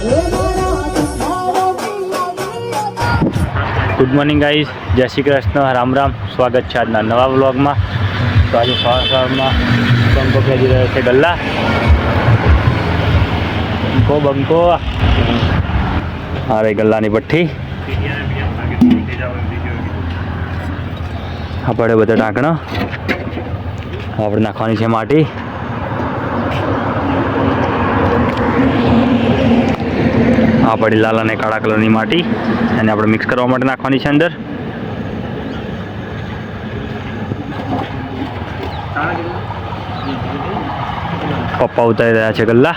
Good morning guys જય શ્રી કૃષ્ણ રામ રામ સ્વાગત છે આજના નવા વ્લોગમાં. તો આજે સવાર સવારમાં બંકો રહ્યો છે ગલ્લા. બંકો બંકો. અરે ગલ્લાની પઠ્ઠી આપણે બધા ઢાંકણા. આપણે નાખવાની છે માટી. આ પડી લાલ અને કાળા કલરની માટી એને આપણે મિક્સ કરવા માટે નાખવાની છે અંદર. પપ્પા ઉતારી રહ્યા છે ગલ્લા.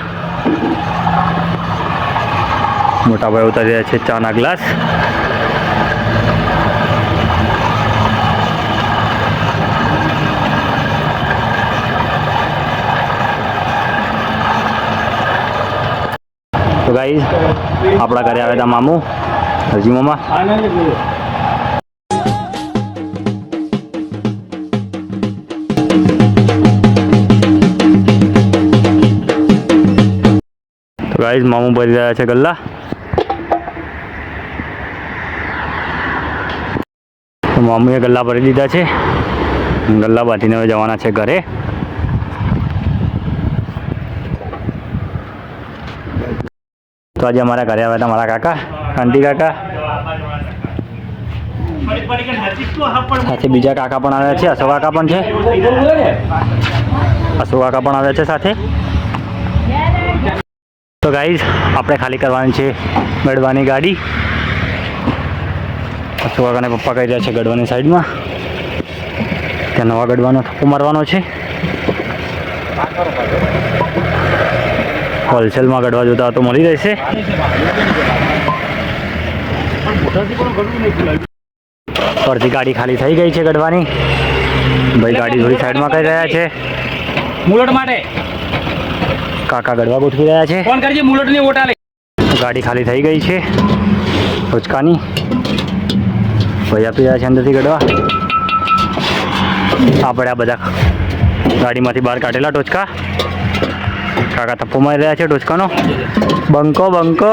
મોટા ભાઈ ઉતારી રહ્યા છે ચાના ગ્લાસ. તો આપણા ઘરે આવ્યા હતા મામુ. હજી મામા. તો ગાઈઝ મામુ ભરી રહ્યા છે ગલ્લા. મામુએ ગલ્લા ભરી દીધા છે. ગલ્લા બાંધીને જવાના છે ઘરે. તો આજે અમારા ઘરે આવ્યા હતા મારા કાકા કાંતિ કાકા. સાથે બીજા કાકા પણ આવ્યા છે, અશોક કાકા પણ છે. અશોક કાકા પણ આવ્યા છે સાથે. તો ગાઈઝ આપણે ખાલી કરવાની છે ગડવાની ગાડી. અશોક કાકાને પપ્પા કહી રહ્યા છે ગડવાની સાઈડમાં. ત્યાં નવા ગડવાનો થપ્પો મારવાનો છે. હોલસેલમાં કાઢવા જોતા તો મળી રહેશે. અડધી ગાડી ખાલી થઈ ગઈ છે ગડવાની. ભાઈ ગાડી થોડી સાઈડમાં કરી રહ્યા છે. મુલટ માટે. કાકા ગડવા ગોઠવી રહ્યા છે. ફોન કરજે મુલટની ઓટા ગાડી ખાલી થઈ ગઈ છે. ટોચકાની ભાઈ આપી રહ્યા છે અંદરથી ગડવા. આપણે આ બધા ગાડીમાંથી બહાર કાઢેલા ટોચકા. કાકા થપ્પો મારી રહ્યા છે ટોચકાનો બંકો બંકો.